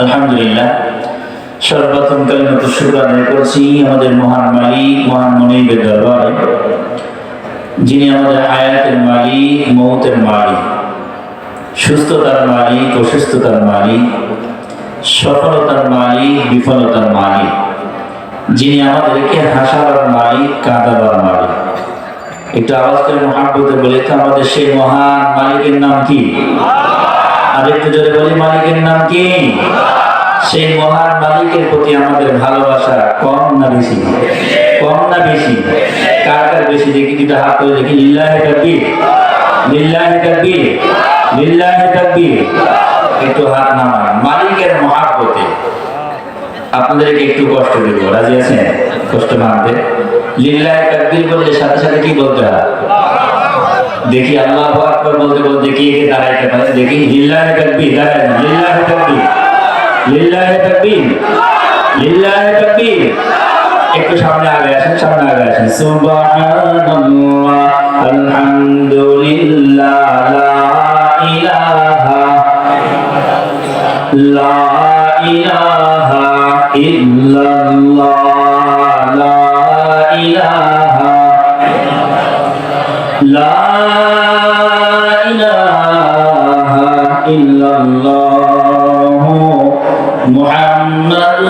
আলহামদুলিল্লাহ সর্বপ্রথম কালিমত শুক্র আদায় করছি আমাদের মহান মালিক, মহান মনিবের দরবারে, যিনি আমাদের হায়াতের মালিক, মৌতের মালিক, সুস্থতার মালিক, অসুস্থতার মালিক, সফলতার মালিক, বিফলতার মালিক, যিনি আমাদেরকে হাসাবার মালিক, কাঁদাবার মালিক। একটু আওয়াজ করে মহাব্বতে বলে, আমাদের সেই মহান মালিকের নাম কি? আর একটু জোরে বলি, মালিকের নাম কি? সেই মহান মালিকের প্রতি আমাদের ভালোবাসা কম না বেশি? কম না বেশি? কার কার বেশি? দেখি দুটা হাত করে দেখি। লিল্লাহে তাকবীর। লিল্লাহে তাকবীর। লিল্লাহে তাকবীর। একটু হাত নামান মালিকের মহাব্বতে। আপনাদেরকে একটু কষ্ট দেব। রাজি আছেন? কষ্ট মানতে লিল্লাহে তাকবীর বললে সাথে সাথে কি বলতে হয়? দেখি আল্লাহ আকবর বলতে বলতে দেখি দাঁড়াইতে পারে, দেখি লিল্লাহে তাকবীর, দাঁড়ায় লিল্লাহে তাকবীর লিল্লাহে তাকবীর লিল্লাহে তাকবীর। একটু সামনে আগে আসেন, সামনে আগে আসেন। সুবহানাল্লাহ, আলহামদুলিল্লাহ, লা ইলাহা লা ইলাহা ইল্লাল্লাহ লা ইলাহা لا إله إلا الله محمد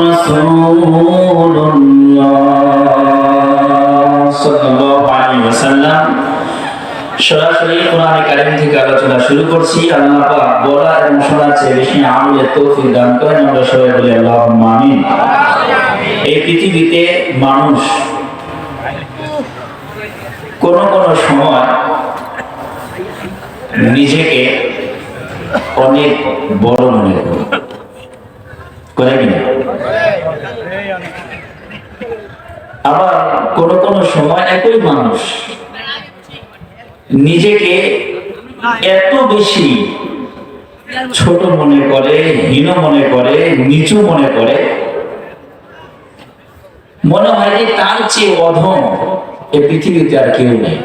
رسول الله صلى الله عليه وسلم সরাসরি কোরআনে কারিম থেকে আলোচনা শুরু করছি আল্লাহ পাক বলা এবং শোনার চেয়ে বেশি আমলের তৌফিক দান করেন আমরা সবাই বলি আল্লাহুম্মা আমিন এই পৃথিবীতে মানুষ কোন কোন সময় নিজেকে অনেক বড় মনে করে। আবার কোন কোন সময় একই মানুষ নিজেকে এত বেশি ছোট মনে করে, হীন মনে করে, নিচু মনে করে, মনে হয় যে তার চেয়ে অধম। এ পৃথিবীতে আর কেউ নেই।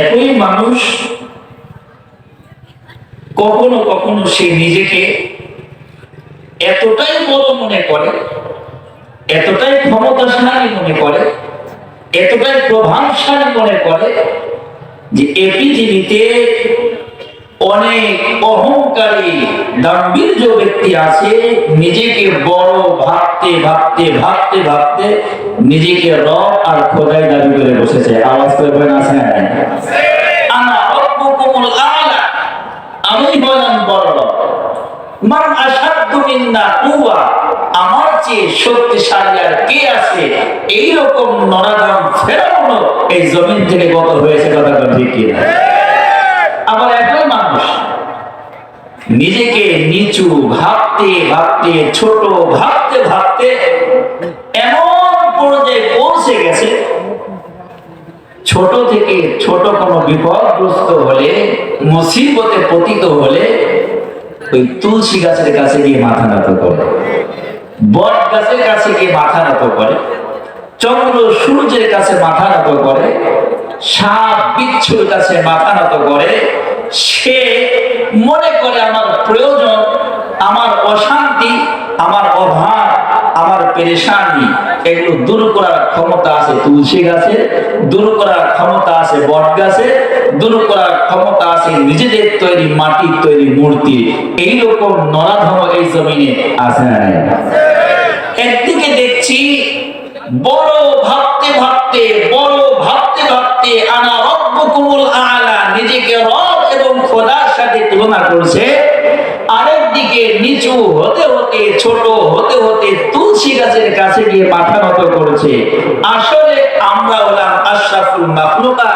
একই মানুষ কখনো কখনো সে নিজেকে এতটাই বড় মনে করে, এতটাই ক্ষমতাশালী মনে করে, এতটাই প্রভাবশালী মনে করে যে এ পৃথিবীতে অনেক অহংকারী গাম্ভীর্য ব্যক্তি আছে নিজেকে বড় ভাবতে ভাবতে ভাবতে ভাবতে নিজেকে রব আর খোদাই দাবি করে বসেছে। আওয়াজ করে বলেন আছে না আনা রব্বুকুমুল আলা আমি হলাম বড় মান আশাদ্দু মিন্না কুওয়া আমার চেয়ে শক্তিশালী আর কে আছে? এই রকম নরাধম ফেরাউন এই জমিন থেকে গত হয়েছে কথা ঠিক কিনা? আবার একই মানুষ। নিজেকে নিচু ভাবতে ভাবতে, ছোট ভাবতে ভাবতে এমন পর্যায়ে পৌঁছে গেছে, ছোট থেকে ছোট কোনো বিপদগ্রস্ত হলে, মুসিবতে পতিত হলে, ওই তুলসী গাছের কাছে গিয়ে মাথা নত করে, বট গাছের কাছে গিয়ে মাথা নত করে, চন্দ্র সূর্যের কাছে মাথা নত করে, সাপ বিচ্ছুর কাছে মাথা নত করে সে মনে করে আমার প্রয়োজন, আমার অশান্তি, আমার অভাব, আমার পেরেশানি, এগুলো দূর করার ক্ষমতা আছে তুলসী গাছে, দূর করার ক্ষমতা আছে বট গাছে, দূর করার ক্ষমতা আছে নিজেদের তৈরি মাটির তৈরি মূর্তি। এইরকম নরাধম এই জমিনে আছে না একদিকে দেখছি বড় ভাবতে ভাবতে, বড় ভাবতে ভাবতে আনা রব্বুকুমুল আলা, নিজেকে রব খোদার সাথে তুলনা করছে আরেকদিকে নিচু হতে হতে, ছোট হতে হতে তুলসী গাছের কাছে গিয়ে মাথা নত করেছে। আসলে আমরা হলাম আশরাফুল মাখলুকা,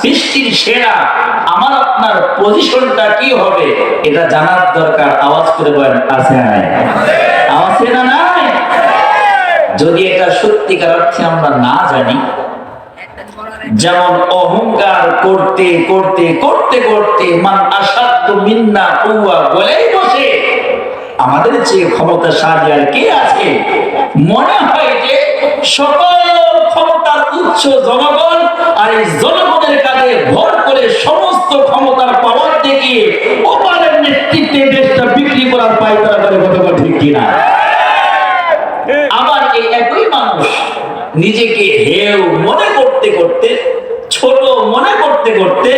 সৃষ্টির সেরা। আমার আপনার পজিশনটা কি হবে, এটা জানার দরকার। আওয়াজ করে বলেন, আছে নাই? আওয়াজ না নাই? যদি এটা সত্যিকার অর্থে আমরা না জানি যেমন অহংকার করতে করতে করতে করতে মান আসাধ্য মিন্না কৌয়া বলেই বসে। আমাদের চেয়ে ক্ষমতাশালী আর কে আছে? মনে হয় যে সকল ক্ষমতার উচ্চ জনগণ আর এই জনগণের কাছে ভর করে সমস্ত ক্ষমতার পাওয়ার দেখিয়ে ওপারের নেতৃত্বে দেশ করার পায়তারা করে কতক্ষণ ঠিক কিনা? আবার এই একই মানুষ নিজেকে হেউ মনে করতে করতে, ছোট মনে করতে করতে,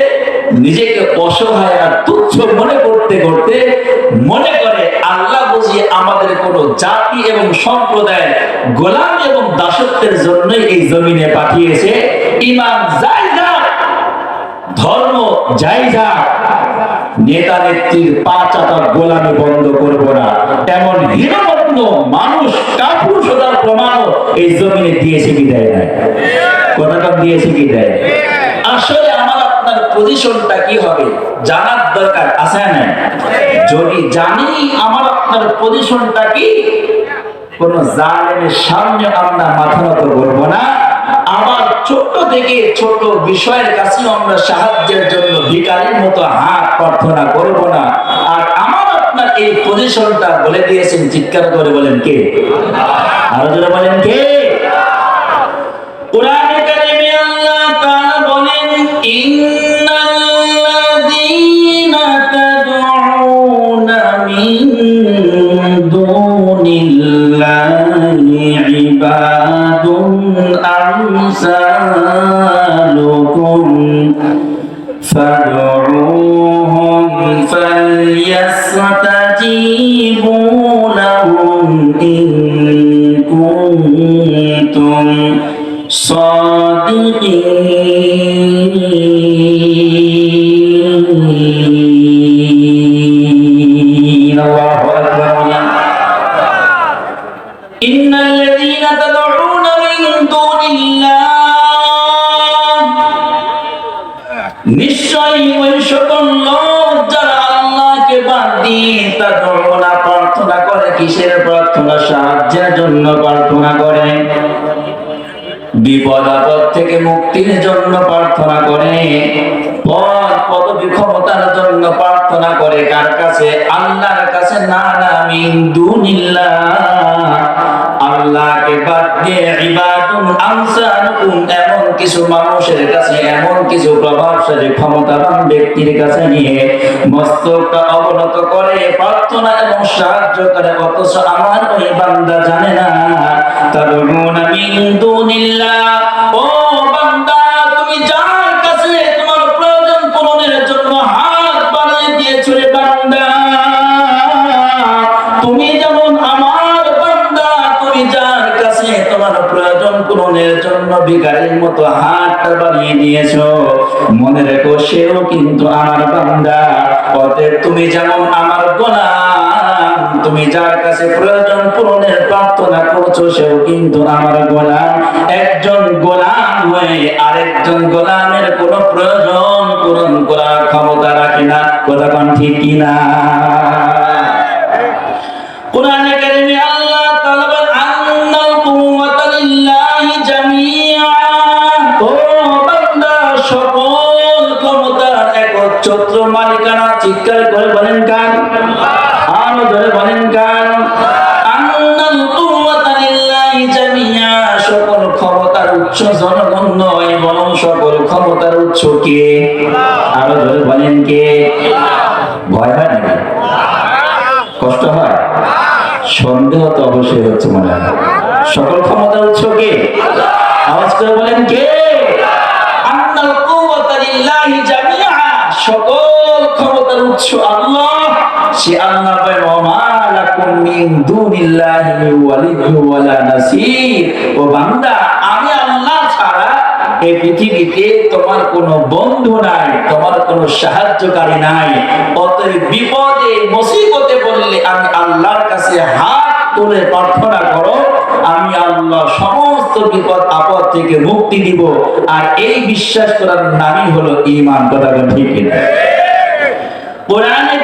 নিজেকে অসহায় আর তুচ্ছ মনে করতে করতে মনে করে আল্লাহ বুঝি আমাদের কোন জাতি এবং সম্প্রদায় গোলাম এবং দাসত্বের জন্য এই জমিনে পাঠিয়েছে। ইমান যাই ধর্ম যাই যাক নেতা নেত্রীর পা চাপা গোলামি বন্ধ করব না। এমন হীনমগ্ন মানুষ কাপুরুষতার প্রমাণও এই জমিনে দিয়েছে কি দেয় না কথাটা দিয়েছে কি দেয় আসলে আমার আপনার পজিশনটা কি হবে জানার দরকার আছে না? যদি জানি আমার আপনার পজিশনটা কি, কোন জালেমের সামনে আমরা মাথা নত করব না আবার ছোট থেকে ছোট বিষয়ের কাছে আমরা সাহায্যের জন্য ভিকারির মতো হাত প্রার্থনা করব না। আর আমার আপনার এই পজিশনটা বলে দিয়েছেন, চিৎকার করে বলেন কে? আরও বলেন কে? فادعوهم فليستجيبوا প্রার্থনা করে। পদ ক্ষমতার জন্য প্রার্থনা করে কার কাছে? আল্লাহর কাছে, না না, মিন দুনিল্লাহ। আল্লাহকে বাদ দিয়ে ইবাদুন আমসালুকুম এমন কিছু মানুষের কাছে, এমন কিছু প্রভাবশালী, ক্ষমতাবান ব্যক্তির কাছে নিয়ে মস্তকটা অবনত করে, প্রার্থনা এবং সাহায্য করে, অথচ আমার ওই বান্দা জানে না। তাদউনা মিন দুনিল্লাহ। পূরণের জন্য বিকারের মতো হাতটা বাড়িয়ে দিয়েছ। মনে রেখো, সেও কিন্তু আমার বান্দা। অতএব তুমি যেমন আমার গোলাম, তুমি যার কাছে প্রয়োজন পূরণের প্রার্থনা করছ, সেও কিন্তু আমার গোলাম। একজন গোলাম হয়ে আরেকজন গোলামের কোনো প্রয়োজন পূরণ করার ক্ষমতা রাখে না। কথা ঠিক কিনা? কোরআনে চিৎকার করে বলেন কান আরও ধরে বলেন জামিআ। সকল ক্ষমতার উৎস জনগণ নয়, বরং সকল ক্ষমতার উৎস কে? আরও ধরে বলেন কে? ভয় হয় নাকি? কষ্ট হয়? সন্দেহ তো অবশ্যই হচ্ছে মনে হয়। সকল ক্ষমতার উৎস কে? আওয়াজ করে বলেন কে? আন্নাল কুওয়াতা লিল্লাহি জামিআ। সকল ক্ষমতার উৎস আল্লাহ, সে আল্লাহ এই পৃথিবীতে তোমার কোনো বন্ধু নাই, তোমার কোনো সাহায্যকারী নাই। অতএব বিপদে, মুসিবতে পড়লে আমি আল্লাহর কাছে হাত তুলে প্রার্থনা করো আমি আল্লাহ সমস্ত বিপদ আপদ থেকে মুক্তি দিব। আর এই বিশ্বাস করার নামই হলো ঈমান, কথা ঠিক কিনা? কোরআনে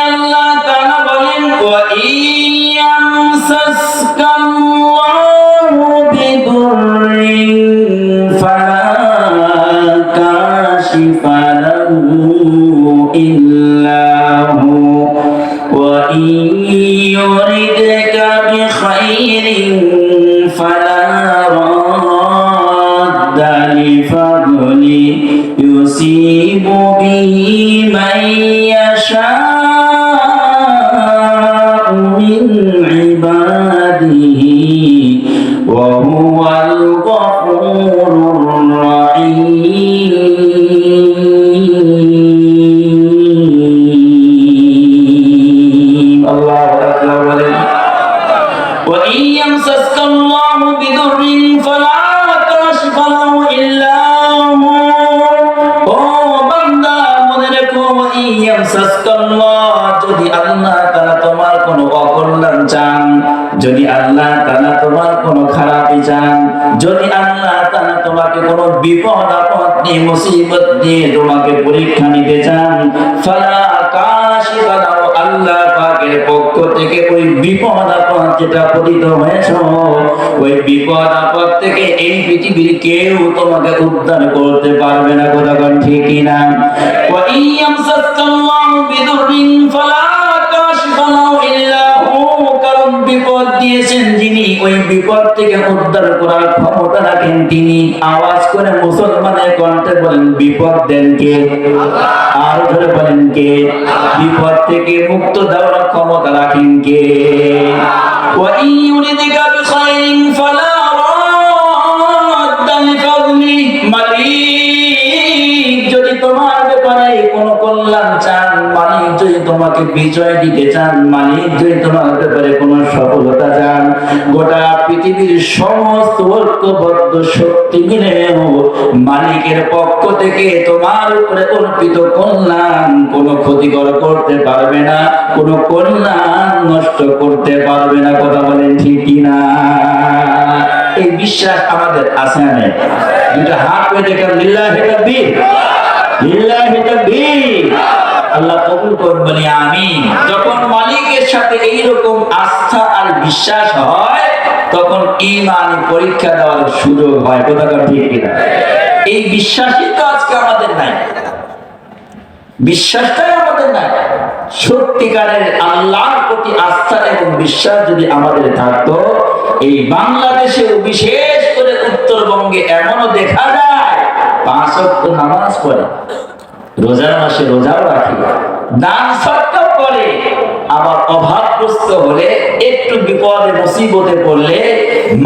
আল্লাহ তাআলা বলেন ওয়া ওয়া ইয়ুরিদকা যদি আল্লাহ তারা তোমার কোনো অকল্যাণ চান, যদি আল্লাহ তারা তোমার কোনো খারাপই চান, যদি আল্লাহ তারা তোমাকে কোনো বিপদ আপদ নিয়ে, মুসিবত দিয়ে তোমাকে পরীক্ষা নিতে চান, ফালা থেকে ওই বিপদ আপদ যেটা পতিত হয়েছ, ওই বিপদ আপদ থেকে এই পৃথিবীর কেউ তোমাকে উদ্ধার করতে পারবে না কোথাও ঠিকই ঠিক না ওয়া ইয়ামসাসকাল্লাহু বিদুরিন ফালা দিয়েছেন যিনি ওই বিপদ থেকে উদ্ধার করার ক্ষমতা রাখেন তিনি আওয়াজ করে মুসলমানের কণ্ঠে বলেন বিপদ দেন কে আর ধরে বলেন কে বিপদ থেকে মুক্ত দেওয়ার ক্ষমতা রাখেন কে وإن يردك بخير যদি তোমাকে বিজয় দিতে চান মালিক যদি তোমার ব্যাপারে কোনো সফলতা চান, গোটা পৃথিবীর সমস্ত ঐক্যবদ্ধ শক্তি মিলেও মালিকের পক্ষ থেকে তোমার উপরে অর্পিত কল্যাণ কোনো ক্ষতিকর করতে পারবে না, কোনো কল্যাণ নষ্ট করতে পারবে না, কথা বলেন ঠিক কিনা? এই বিশ্বাস আমাদের আছে না নেই? দুটা হাত পেয়ে দেখে লিল্লাহি তাকবীর। লিল্লাহি তাকবীর। আল্লাহ কবুল করুন বলি আমিন। যখন মালিকের সাথে এইরকম আস্থা আর বিশ্বাস হয়, তখন ইমানি পরীক্ষা দেওয়ার সুযোগ হয়। কোথাও ঠিক কিনা? এই বিশ্বাসই তো আজকে আমাদের নাই। বিশ্বাসটাই আমাদের নাই। সত্যিকারের আল্লাহর প্রতি আস্থা এবং বিশ্বাস যদি আমাদের থাকতো, এই বাংলাদেশে বিশেষ করে উত্তরবঙ্গে এমনও দেখা যায়, পাঁচ নামাজ পড়ে। রোজার মাসে রোজাও রাখি দান সৎকার করে, আবার অভাবগ্রস্ত হলে, একটু বিপদে, মুসিবতে পড়লে,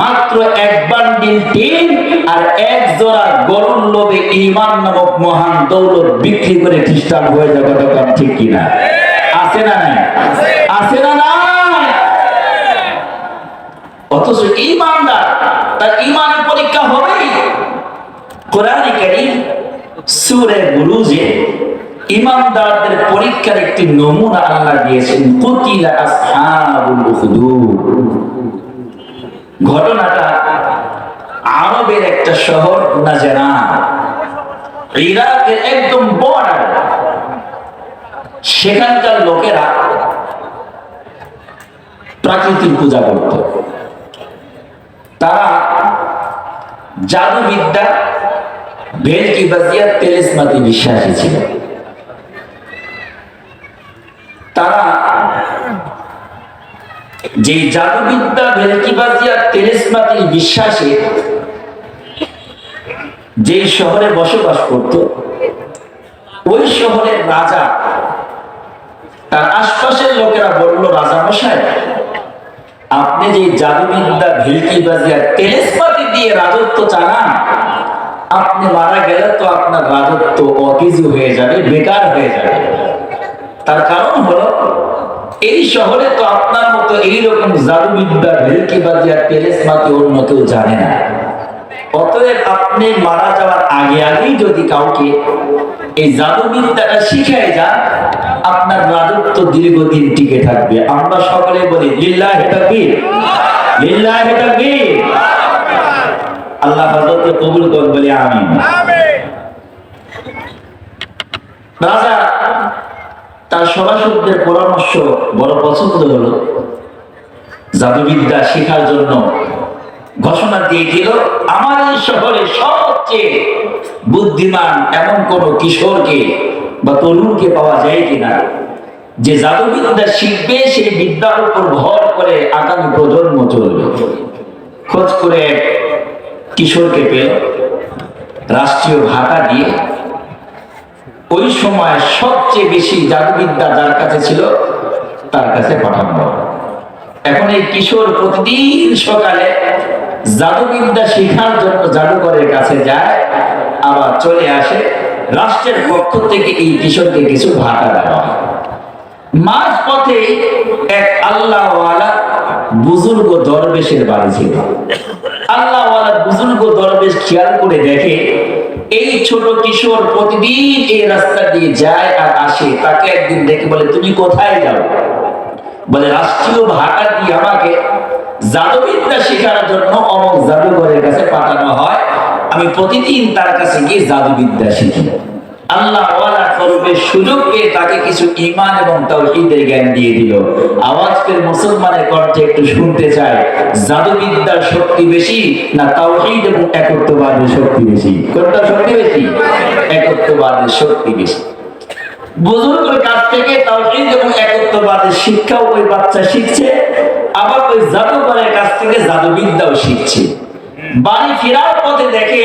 মাত্র এক বান্ডিল টিন আর এক জোড়া গরুর লোভে ইমান নামক মহান দৌলত বিক্রি করে খ্রিস্টান হয়ে যাবে তখন ঠিক কিনা? আছে না নাই? আছে না নাই? অথচ ইমানদার, তার ইমানের পরীক্ষা হবেই। কোরআন কারীম সূরা ইমানদারদের পরীক্ষার একটি নমুনা আল্লাহ দিয়েছেন, কুতিলা আসহাবুল ঘটনাটা আরবের একটা শহর ইরাকের একদম বর্ডার সেখানকার লোকেরা প্রাকৃতিক পূজা করত। তারা জাদুবিদ্যা ভেলকি বাজিয়া তেলেসমাতি বিশ্বাসী ছিল? তারা যে জাদুবিদ্যা ভেলকি বাজিয়া তেলেসমাতি বিশ্বাসে, যে শহরে বসবাস করত, ওই শহরের রাজা, তার আশপাশের লোকেরা বলল, রাজা মশাই, আপনি যে জাদুবিদ্যা ভেলকি বাজিয়া তেলেসমাতি দিয়ে রাজত্ব চালান আপনি মারা গেলে তো আপনার রাজত্ব অকিজু হয়ে যাবে, বেকার হয়ে যাবে। তার কারণ হলো, এই শহরে তো আপনার মতো এইরকম জাদুবিদ্যা ভেলকি বাজিয়া তেলেসমাতি অন্য কেউ জানে না। অতএব আপনি মারা যাওয়ার আগে আগেই যদি কাউকে এই জাদুবিদ্যাটা শিখাই যান, আপনার রাজত্ব দীর্ঘদিন টিকে থাকবে। আমরা সকলে বলি, লিল্লাহ তাকবীর। লিল্লাহ তাকবীর। আল্লাহ হযরতকে কবুল করুন বলি আমিন। রাজা তার সভাসদদের পরামর্শ বড় পছন্দ হলো। জাদুবিদ্যা শেখার জন্য ঘোষণা দিয়ে দিল আমার এই শহরে সবচেয়ে বুদ্ধিমান এমন কোন কিশোরকে বা তরুণকে পাওয়া যায় কিনা। যে জাদুবিদ্যা শিখবে সেই বিদ্যার উপর ভর করে আগামী প্রজন্ম চলবে। খোঁজ করে কিশোরকে পেল রাষ্ট্রীয় ভাতা দিয়ে ওই সময় সবচেয়ে বেশি জাদুবিদ্যা যার কাছে ছিল, তার কাছে পাঠানো এখন এই কিশোর প্রতিদিন সকালে জাদুবিদ্যা শেখার জন্য জাদুকরের কাছে যায়, আবার চলে আসে। রাষ্ট্রের পক্ষ থেকে এই কিশোরকে কিছু ভাতা দেওয়া হয়। মাঝ পথে এক আল্লাহওয়ালা বুজুর্গ দরবেশের বাড়ি ছিল। বুজুর্গ দরবেশ খেয়াল করে দেখে, এই ছোট কিশোর প্রতিদিন এই রাস্তা দিয়ে যায় আর আসে, তাকে একদিন দেখে বলে, তুমি কোথায় যাও? বলে, রাষ্ট্রীয় ভাটা দিয়ে আমাকে জাদুবিদ্যা শেখার জন্য অমক জাদুঘরের কাছে পাঠানো হয়। আমি প্রতিদিন তার কাছে গিয়ে জাদুবিদ্যা শিখি। আল্লাহ সুযোগ পেয়ে তাকে কিছু ইমান এবং জ্ঞান দিয়ে দিল। মুসলমানের কণ্ঠে একটু শুনতে জাদুবিদ্যার শক্তি বেশি না এবং একত্ববাদের শক্তি বেশি? কোনটা শক্তি বেশি? একত্ববাদের শক্তি বেশি। বুজুর্গের কাছ থেকে এবং একত্ববাদের ওই বাচ্চা শিখছে, আবার ওই জাদুকরের কাছ থেকে জাদুবিদ্যাও শিখছে। বাড়ি ফেরার পথে দেখে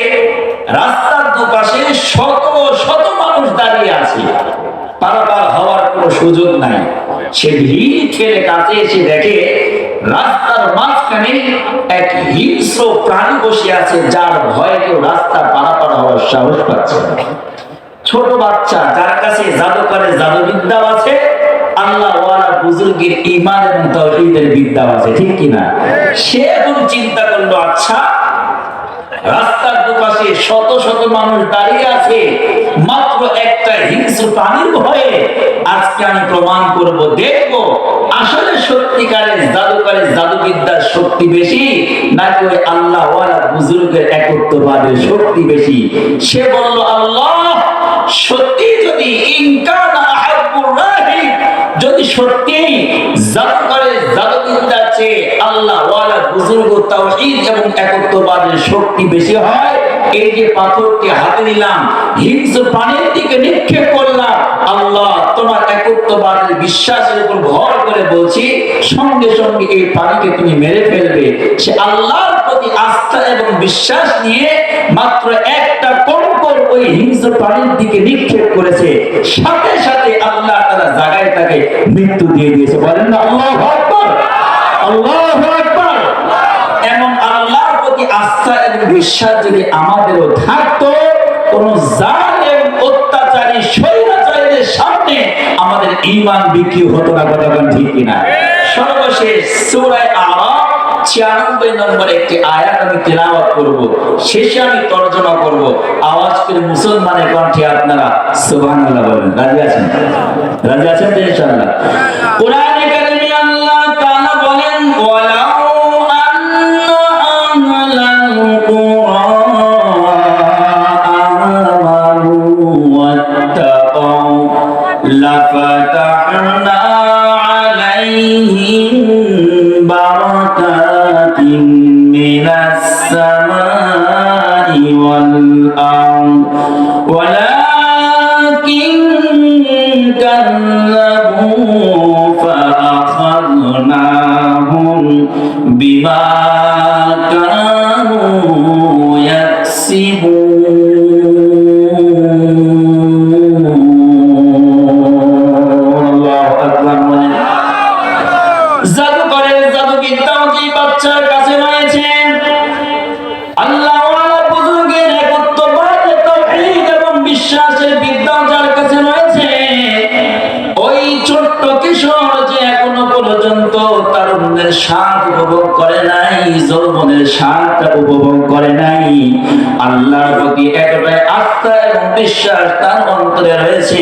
রাস্তার দুপাশে শত শত মানুষ দাঁড়িয়ে আছে। পারাপার হওয়ার কোনো সুযোগ নাই। সে ভিড় ঠেলে কাছে এসে দেখে রাস্তার মাঝখানে এক হিংস্র প্রাণী বসে আছে, যার ভয়ে কেউ রাস্তা পারাপার হওয়ার সাহস পাচ্ছে না। ছোট বাচ্চা, যার কাছে জাদুকরের জাদুবিদ্যা আছে আল্লাহ বুজুর্গের ইমান এবং তাওহীদের বিদ্যা আছে, ঠিক কি না সে এখন চিন্তা করল আচ্ছা রাস্তার দুপাশে শত শত মানুষ দাঁড়িয়ে আছে, মাত্র একটা হিংস্র ভয়ে। আজকে আমি প্রমাণ করব, দেখব আসলে সত্যিকারের জাদুকারের জাদুবিদ্যার শক্তি বেশি, নাকি ওই আল্লাহ বুজুর্গের শক্তি বেশি? সে বলল, আল্লাহ, সত্যি যদি যদি সত্যি জাদুকরের জাদুবিদ্যার চেয়ে আল্লাহ বুজুর্গ তাওহীদ এবং একত্ববাদের শক্তি বেশি হয় এই যে পাথরকে হাতে নিলাম প্রাণীর দিকে নিক্ষেপ করলাম, আল্লাহ তোমার বিশ্বাসের উপর ভর করে বলছি, সঙ্গে সঙ্গে এই প্রাণীকে তুমি মেরে ফেলবে। সে আল্লাহর প্রতি আস্থা এবং বিশ্বাস নিয়ে মাত্র একটা কঙ্কর ওই হিংস্র প্রাণীর দিকে নিক্ষেপ করেছে। সাথে সাথে আল্লাহ তারা তাকে মৃত্যু দিয়ে দিয়েছে। বলেন না, আল্লাহ আল্লাহ বিশ্বাস যদি আমাদেরও থাকতো কোন জালেম অত্যাচারী স্বৈরাচারীদের সামনে আমাদের ঈমান বিক্রি হতো না ঠিক কিনা? সর্বশেষ সূরা আরাফ ছিয়ানব্বই নম্বর একটি আয়াত আমি তেলাওয়াত করব। শেষে আমি তর্জমা করব। আওয়াজ করে মুসলমানের কণ্ঠে আপনারা সুবহানাল্লাহ বলেন। রাজি আছেন? রাজি আছেন তো ইনশাআল্লাহ? কোরআনে তারুণ্যের স্বাদ উপভোগ করে নাই, যৌবনের স্বাদটা উপভোগ করে নাই। আল্লাহর প্রতি এতটাই আস্থা এবং বিশ্বাস তার অন্তরে রয়েছে।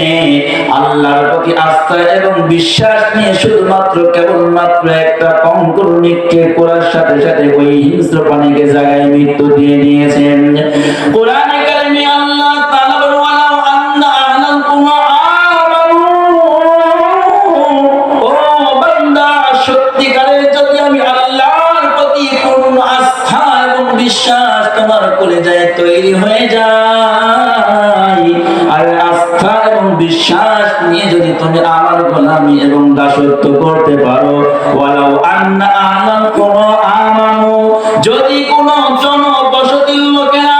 আল্লাহর প্রতি আস্থা এবং বিশ্বাস নিয়ে শুধুমাত্র কেবলমাত্র একটা কঙ্কর নিক্ষেপ করার সাথে সাথে ওই হিংস্র প্রাণীকে জায়গায় মৃত্যু দিয়ে দিয়েছেন। কোরআনে তোমার কলেজায় তৈরি হয়ে যায়। আর আস্থা এবং বিশ্বাস নিয়ে যদি তুমি আমার গোলামি এবং দাসত্ব করতে পারো, ওয়ালাউ আন্না আহলাল কুরআ আমানু যদি কোন জনবসতির লোকেরা,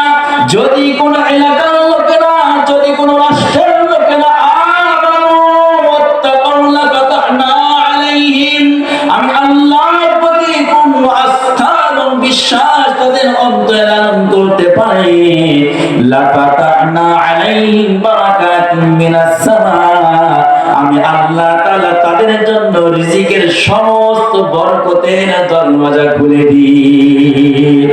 যদি কোন এলাকার লোকেরা, যদি কোন রাষ্ট্রের লোকেরা আমানু পূর্ণ আস্থা এবং বিশ্বাস তাদের অন্তরে করতে পারে। আমি আল্লাহ তাআলা তাদের জন্য রিজিকের সমস্ত বরকতের দরওয়াজা খুলে দিই।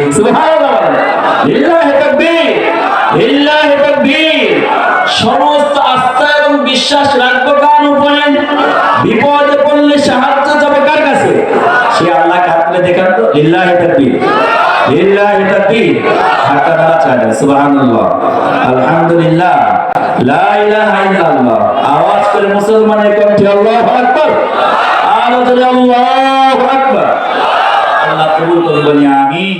সমস্ত আস্থা এবং বিশ্বাস রাখব কার উপরে? বিপদে পড়লে সাহায্য যাবে কার কাছে? সে আল্লাহ কাতলে দেখান তো লিল্লাহি তাকবীর। লিল্লাহি তাকবীর। হাতটা নাড়া চায় সুবহানাল্লাহ। আলহামদুলিল্লাহ। লা ইলাহা ইল্লাল্লাহ। আওয়াজ করে মুসলমানের কণ্ঠে আল্লাহু আকবার। আর জোরে আল্লাহু আকবার। আল্লাহ কবুল করুন বলি, আমিন।